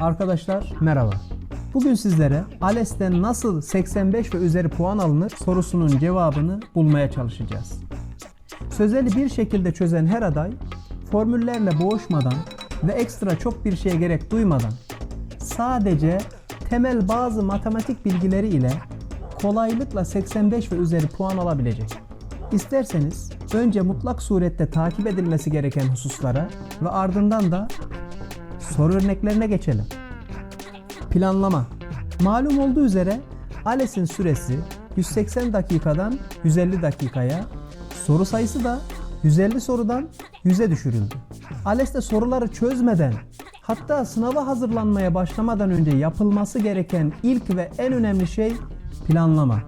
Arkadaşlar merhaba. Bugün sizlere ALES'ten nasıl 85 ve üzeri puan alınır sorusunun cevabını bulmaya çalışacağız. Sözeli bir şekilde çözen her aday formüllerle boğuşmadan ve ekstra çok bir şeye gerek duymadan sadece temel bazı matematik bilgileri ile kolaylıkla 85 ve üzeri puan alabilecek. İsterseniz önce mutlak surette takip edilmesi gereken hususlara ve ardından da soru örneklerine geçelim. Planlama. Malum olduğu üzere ALES'in süresi 180 dakikadan 150 dakikaya, soru sayısı da 150 sorudan 100'e düşürüldü. ALES'te soruları çözmeden hatta sınava hazırlanmaya başlamadan önce yapılması gereken ilk ve en önemli şey planlama.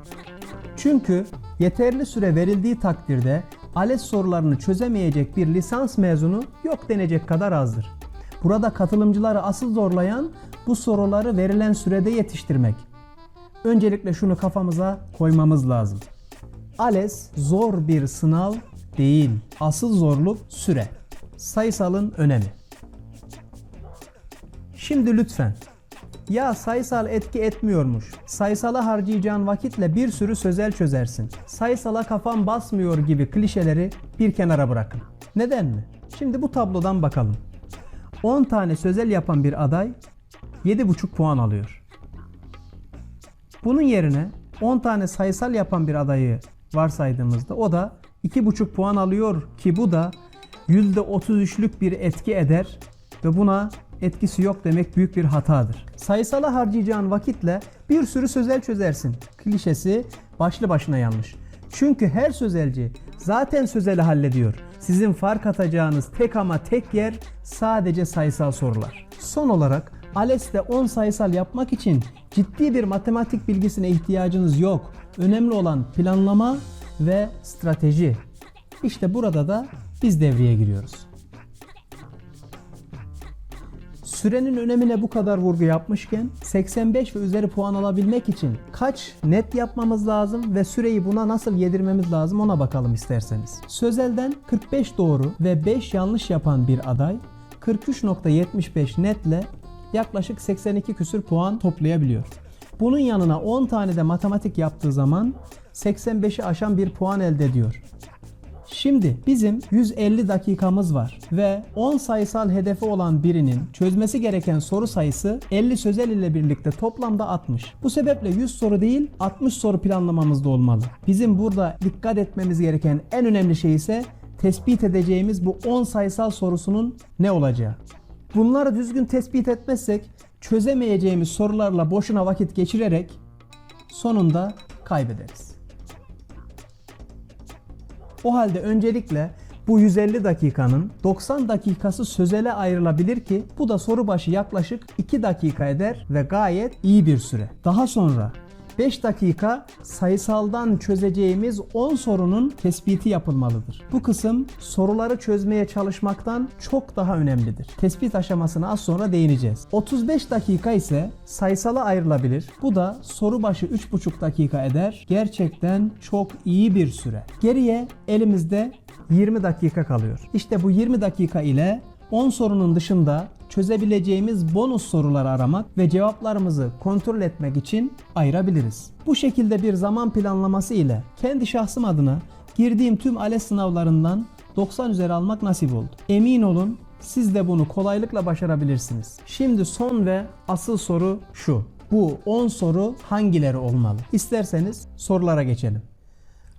Çünkü yeterli süre verildiği takdirde ALES sorularını çözemeyecek bir lisans mezunu yok denecek kadar azdır. Burada katılımcıları asıl zorlayan bu soruları verilen sürede yetiştirmek. Öncelikle şunu kafamıza koymamız lazım. ALES zor bir sınav değil. Asıl zorluk süre. Sayısalın önemi. Şimdi lütfen ya sayısal etki etmiyormuş. Sayısala harcayacağın vakitle bir sürü sözel çözersin. Sayısala kafan basmıyor gibi klişeleri bir kenara bırakın. Neden mi? Şimdi bu tablodan bakalım. 10 tane sözel yapan bir aday 7,5 puan alıyor. Bunun yerine 10 tane sayısal yapan bir adayı varsaydığımızda o da 2,5 puan alıyor ki bu da %33'lük bir etki eder ve buna etkisi yok demek büyük bir hatadır. Sayısala harcayacağın vakitle bir sürü sözel çözersin. Klişesi başlı başına yanlış. Çünkü her sözelci zaten sözeli hallediyor. Sizin fark atacağınız tek ama tek yer sadece sayısal sorular. Son olarak ALES'te 10 sayısal yapmak için ciddi bir matematik bilgisine ihtiyacınız yok. Önemli olan planlama ve strateji. İşte burada da biz devreye giriyoruz. Sürenin önemine bu kadar vurgu yapmışken 85 ve üzeri puan alabilmek için kaç net yapmamız lazım ve süreyi buna nasıl yedirmemiz lazım ona bakalım isterseniz. Sözelden 45 doğru ve 5 yanlış yapan bir aday 43.75 netle yaklaşık 82 küsür puan toplayabiliyor. Bunun yanına 10 tane de matematik yaptığı zaman 85'i aşan bir puan elde ediyor. Şimdi bizim 150 dakikamız var ve 10 sayısal hedefi olan birinin çözmesi gereken soru sayısı 50 sözel ile birlikte toplamda 60. Bu sebeple 100 soru değil 60 soru planlamamızda olmalı. Bizim burada dikkat etmemiz gereken en önemli şey ise tespit edeceğimiz bu 10 sayısal sorusunun ne olacağı. Bunları düzgün tespit etmezsek çözemeyeceğimiz sorularla boşuna vakit geçirerek sonunda kaybederiz. O halde öncelikle bu 150 dakikanın 90 dakikası sözele ayrılabilir ki bu da soru başı yaklaşık 2 dakika eder ve gayet iyi bir süre. Daha sonra 5 dakika sayısaldan çözeceğimiz 10 sorunun tespiti yapılmalıdır. Bu kısım soruları çözmeye çalışmaktan çok daha önemlidir. Tespit aşamasına az sonra değineceğiz. 35 dakika ise sayısala ayrılabilir. Bu da soru başı 3,5 dakika eder. Gerçekten çok iyi bir süre. Geriye elimizde 20 dakika kalıyor. İşte bu 20 dakika ile 10 sorunun dışında çözebileceğimiz bonus soruları aramak ve cevaplarımızı kontrol etmek için ayırabiliriz. Bu şekilde bir zaman planlaması ile kendi şahsım adına girdiğim tüm ALES sınavlarından 90 üzeri almak nasip oldu. Emin olun siz de bunu kolaylıkla başarabilirsiniz. Şimdi son ve asıl soru şu. Bu 10 soru hangileri olmalı? İsterseniz sorulara geçelim.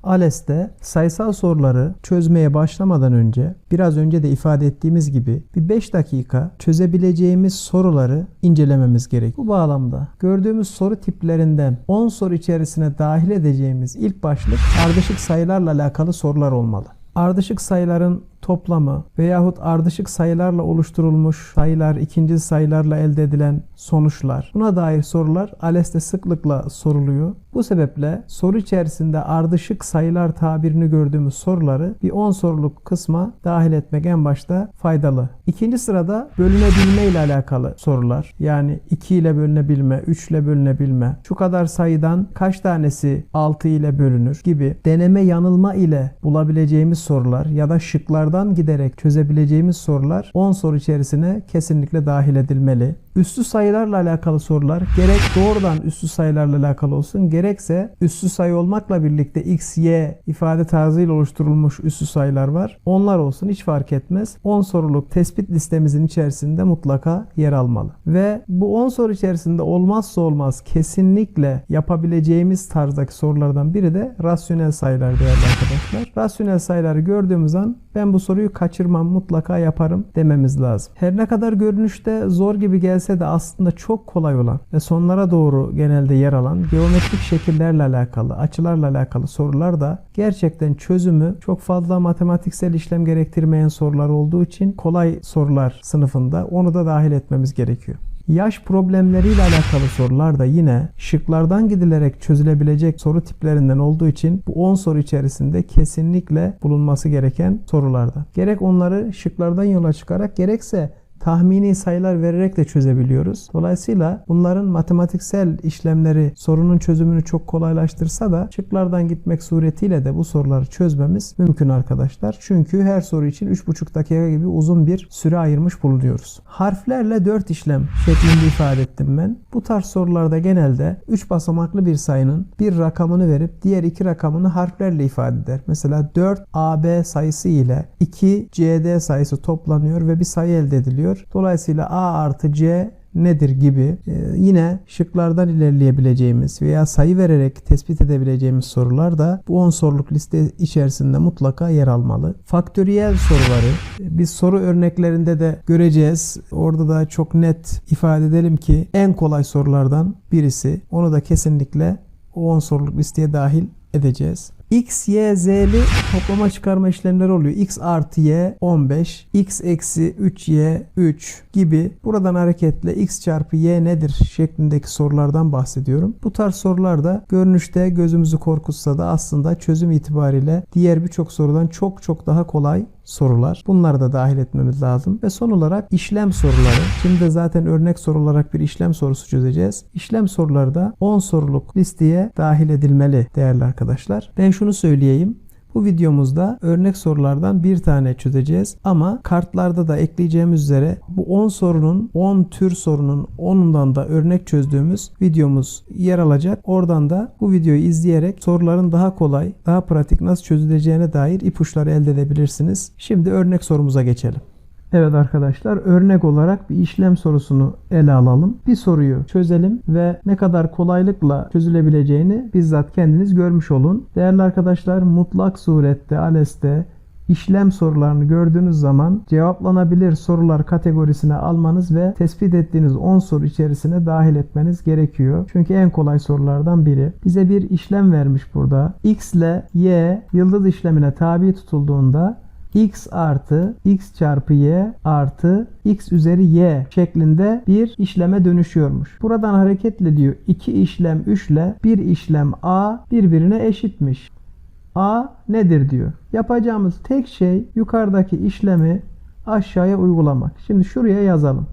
ALES'te sayısal soruları çözmeye başlamadan önce biraz önce de ifade ettiğimiz gibi bir 5 dakika çözebileceğimiz soruları incelememiz gerek. Bu bağlamda gördüğümüz soru tiplerinden 10 soru içerisine dahil edeceğimiz ilk başlık ardışık sayılarla alakalı sorular olmalı. Ardışık sayıların toplamı veyahut ardışık sayılarla oluşturulmuş sayılar, ikinci sayılarla elde edilen sonuçlar. Buna dair sorular ALES'te sıklıkla soruluyor. Bu sebeple soru içerisinde ardışık sayılar tabirini gördüğümüz soruları bir 10 soruluk kısma dahil etmek en başta faydalı. İkinci sırada bölünebilme ile alakalı sorular. Yani 2 ile bölünebilme, 3 ile bölünebilme, şu kadar sayıdan kaç tanesi 6 ile bölünür gibi deneme yanılma ile bulabileceğimiz sorular ya da şıklardan giderek çözebileceğimiz sorular 10 soru içerisine kesinlikle dahil edilmeli. Üssü sayılarla alakalı sorular gerek doğrudan üssü sayılarla alakalı olsun gerekse üssü sayı olmakla birlikte x, y ifade tarzıyla oluşturulmuş üssü sayılar var. Onlar olsun hiç fark etmez. 10 soruluk tespit listemizin içerisinde mutlaka yer almalı. Ve bu 10 soru içerisinde olmazsa olmaz kesinlikle yapabileceğimiz tarzdaki sorulardan biri de rasyonel sayılar değerli arkadaşlar. Rasyonel sayıları gördüğümüz an ben bu soruyu kaçırmam mutlaka yaparım dememiz lazım. Her ne kadar görünüşte zor gibi gelse de aslında çok kolay olan ve sonlara doğru genelde yer alan geometrik şekillerle alakalı, açılarla alakalı sorular da gerçekten çözümü çok fazla matematiksel işlem gerektirmeyen sorular olduğu için kolay sorular sınıfında onu da dahil etmemiz gerekiyor. Yaş problemleriyle alakalı sorular da yine şıklardan gidilerek çözülebilecek soru tiplerinden olduğu için bu 10 soru içerisinde kesinlikle bulunması gereken sorulardan. Gerek onları şıklardan yola çıkarak gerekse tahmini sayılar vererek de çözebiliyoruz. Dolayısıyla bunların matematiksel işlemleri sorunun çözümünü çok kolaylaştırsa da şıklardan gitmek suretiyle de bu soruları çözmemiz mümkün arkadaşlar. Çünkü her soru için 3,5 dakika gibi uzun bir süre ayırmış bulunuyoruz. Harflerle 4 işlem şeklinde ifade ettim ben. Bu tarz sorularda genelde 3 basamaklı bir sayının bir rakamını verip diğer iki rakamını harflerle ifade eder. Mesela 4 AB sayısı ile 2 CD sayısı toplanıyor ve bir sayı elde ediliyor. Dolayısıyla A artı C nedir gibi e, yine şıklardan ilerleyebileceğimiz veya sayı vererek tespit edebileceğimiz sorular da bu 10 soruluk liste içerisinde mutlaka yer almalı. Faktöriyel soruları biz soru örneklerinde de göreceğiz. Orada da çok net ifade edelim ki en kolay sorulardan birisi. Onu da kesinlikle o 10 soruluk listeye dahil edeceğiz. X, Y, Z'li toplama çıkarma işlemleri oluyor. X artı Y 15, X eksi 3Y 3 gibi buradan hareketle X çarpı Y nedir şeklindeki sorulardan bahsediyorum. Bu tarz sorular da görünüşte gözümüzü korkutsa da aslında çözüm itibariyle diğer birçok sorudan çok çok daha kolay sorular. Bunları da dahil etmemiz lazım. Ve son olarak işlem soruları. Şimdi de zaten örnek soru olarak bir işlem sorusu çözeceğiz. İşlem soruları da 10 soruluk listeye dahil edilmeli değerli arkadaşlar. Ben şunu söyleyeyim. Bu videomuzda örnek sorulardan bir tane çözeceğiz ama kartlarda da ekleyeceğimiz üzere bu 10 sorunun 10 tür sorunun 10'undan da örnek çözdüğümüz videomuz yer alacak. Oradan da bu videoyu izleyerek soruların daha kolay, daha pratik nasıl çözüleceğine dair ipuçları elde edebilirsiniz. Şimdi örnek sorumuza geçelim. Evet arkadaşlar örnek olarak bir işlem sorusunu ele alalım. Bir soruyu çözelim ve ne kadar kolaylıkla çözülebileceğini bizzat kendiniz görmüş olun. Değerli arkadaşlar mutlak surette ALES'te işlem sorularını gördüğünüz zaman cevaplanabilir sorular kategorisine almanız ve tespit ettiğiniz 10 soru içerisine dahil etmeniz gerekiyor. Çünkü en kolay sorulardan biri. Bize bir işlem vermiş burada. X ile Y yıldız işlemine tabi tutulduğunda x artı x çarpı y artı x üzeri y şeklinde bir işleme dönüşüyormuş. Buradan hareketle diyor iki işlem 3 ile bir işlem a birbirine eşitmiş. a nedir diyor. Yapacağımız tek şey yukarıdaki işlemi aşağıya uygulamak. Şimdi şuraya yazalım.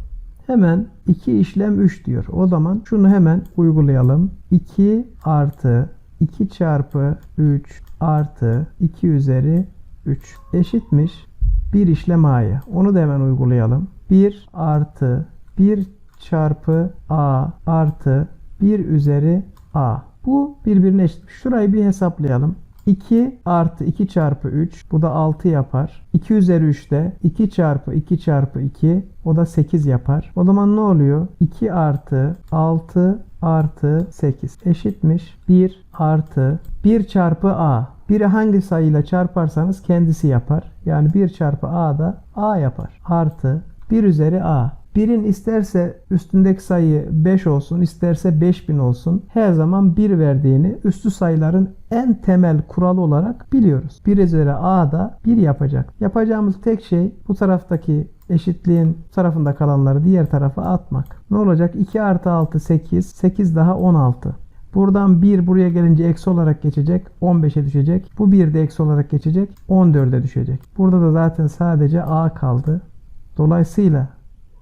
Hemen 2 işlem 3 diyor. O zaman şunu hemen uygulayalım. 2 artı 2 çarpı 3 artı 2 üzeri 3 eşitmiş 1 işlem a'ya. Onu da hemen uygulayalım. 1 artı 1 çarpı a artı 1 üzeri a. Bu birbirine eşit. Şurayı bir hesaplayalım. 2 artı 2 çarpı 3 bu da 6 yapar. 2 üzeri 3 de 2 çarpı 2 çarpı 2 o da 8 yapar. O zaman ne oluyor? 2 artı 6 artı 8 eşitmiş 1 artı 1 çarpı a. Biri hangi sayıyla çarparsanız kendisi yapar. Yani 1 çarpı a da a yapar. Artı 1 üzeri a. Birin isterse üstündeki sayı 5 olsun, isterse 5000 olsun. Her zaman 1 verdiğini üstü sayıların en temel kuralı olarak biliyoruz. 1 üzeri a da 1 yapacak. Yapacağımız tek şey bu taraftaki eşitliğin tarafında kalanları diğer tarafa atmak. Ne olacak? 2 artı 6 8, 8 daha 16. Buradan 1 buraya gelince eksi olarak geçecek. 15'e düşecek. Bu 1 de eksi olarak geçecek. 14'e düşecek. Burada da zaten sadece a kaldı. Dolayısıyla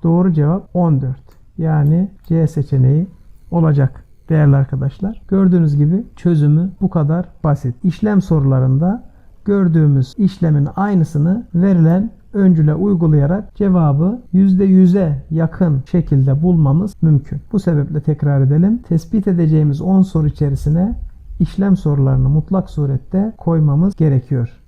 doğru cevap 14. Yani C seçeneği olacak değerli arkadaşlar. Gördüğünüz gibi çözümü bu kadar basit. İşlem sorularında gördüğümüz işlemin aynısını verilen öncüle uygulayarak cevabı %100'e yakın şekilde bulmamız mümkün. Bu sebeple tekrar edelim. Tespit edeceğimiz 10 soru içerisine işlem sorularını mutlak surette koymamız gerekiyor.